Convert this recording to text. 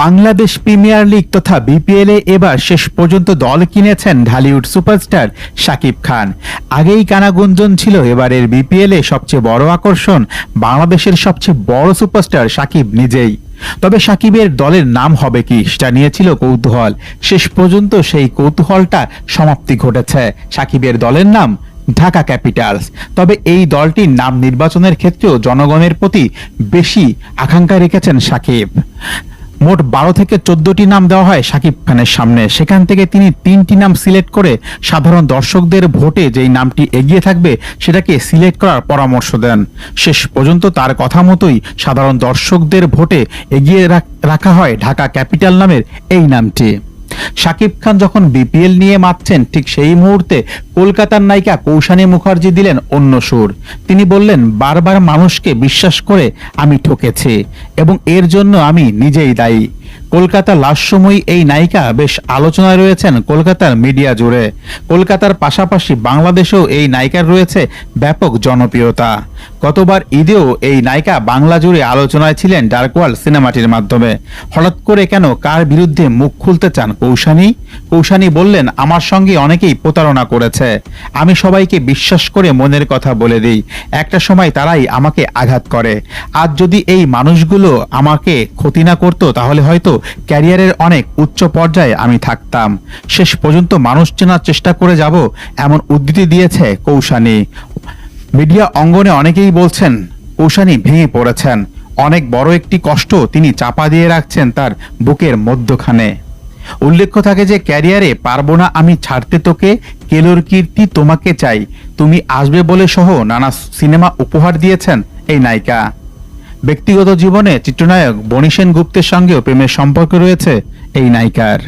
Bangladesh premier league তথা BPL এ এবার শেষ পর্যন্ত দল কিনেছেন ঢালিউড সুপারস্টার শাকিব খান। আগেই কানাগুঞ্জন ছিল, এবারের বিপিএল এ সবচেয়ে বড় আকর্ষণ বাংলাদেশের সবচেয়ে বড় সুপারস্টার শাকিব নিজেই। তবে সাকিবের দলের নাম হবে কি সেটা নিয়েছিল কৌতূহল। শেষ পর্যন্ত সেই কৌতূহলটা সমাপ্তি ঘটেছে। সাকিবের দলের নাম ঢাকা ক্যাপিটালস। তবে এই দলটির নাম নির্বাচনের ক্ষেত্রেও জনগণের প্রতি বেশি আকাঙ্ক্ষা রেখেছেন সাকিব। মোট বারো থেকে চোদ্দটি নাম দেওয়া হয় সাকিব খানের সামনে। সেখান থেকে তিনি তিনটি নাম সিলেক্ট করে সাধারণ দর্শকদের ভোটে যেই নামটি এগিয়ে থাকবে, সেটাকে সিলেক্ট করার পরামর্শ দেন। শেষ পর্যন্ত তার কথা মতোই সাধারণ দর্শকদের ভোটে এগিয়ে রাখা হয় ঢাকা ক্যাপিটাল নামের এই নামটি। শাকিব খান যখন বিপিএল নিয়ে মাতছেন, ঠিক সেই মুহূর্তে কলকাতার নায়িকা কৌশানী মুখার্জি দিলেন অন্য সুর। তিনি বললেন, বারবার মানুষকে বিশ্বাস করে আমি ঠকেছি এবং এর জন্য আমি নিজেই দায়ী। কলকাতা লাস্ট সময় এই নায়িকা বেশ আলোচনায় রয়েছেন কলকাতার মিডিয়া জুড়ে। কলকাতার পাশাপাশি বাংলাদেশেও এই নায়িকার রয়েছে ব্যাপক জনপ্রিয়তা। গতবার ঈদেও এই নায়িকা বাংলা জুড়ে আলোচনায় ছিলেন ডার্কওয়াল সিনেমাটির মাধ্যমে। হঠাৎ করে কেন কার বিরুদ্ধে মুখ খুলতে চান কৌশানী? কৌশানী বললেন, আমার সঙ্গে অনেকেই প্রতারণা করেছে। আমি সবাইকে বিশ্বাস করে মনের কথা বলে দিই। একটা সময় তারাই আমাকে আঘাত করে। আজ যদি এই মানুষগুলো আমাকে ক্ষতি না করতো, তাহলে হয়তো ক্যারিয়ারের অনেক উচ্চ পর্যায়ে আমি থাকতাম। শেষ পর্যন্ত মানুষ চেনার চেষ্টা করে যাব, এমন উদ্ধৃতি দিয়েছে কৌশানী। মিডিয়া অঙ্গনে অনেকেই বলছেন কৌশানী ভেঙে পড়েছেন। অনেক বড় একটি কষ্ট তিনি চাপা দিয়ে রাখছেন তার বুকের মধ্যখানে। উল্লেখ্য থাকে যে, ক্যারিয়ারে পারব না আমি ছাড়তে তোকে, কেলোর কীর্তি তোমাকে চাই। তুমি আসবে বলে সহ নানা সিনেমা উপহার দিয়েছেন এই নায়িকা। ব্যক্তিগত জীবনে চিত্রনায়ক বনি সেন গুপ্তের সঙ্গেও প্রেমের সম্পর্ক রয়েছে এই নায়িকার।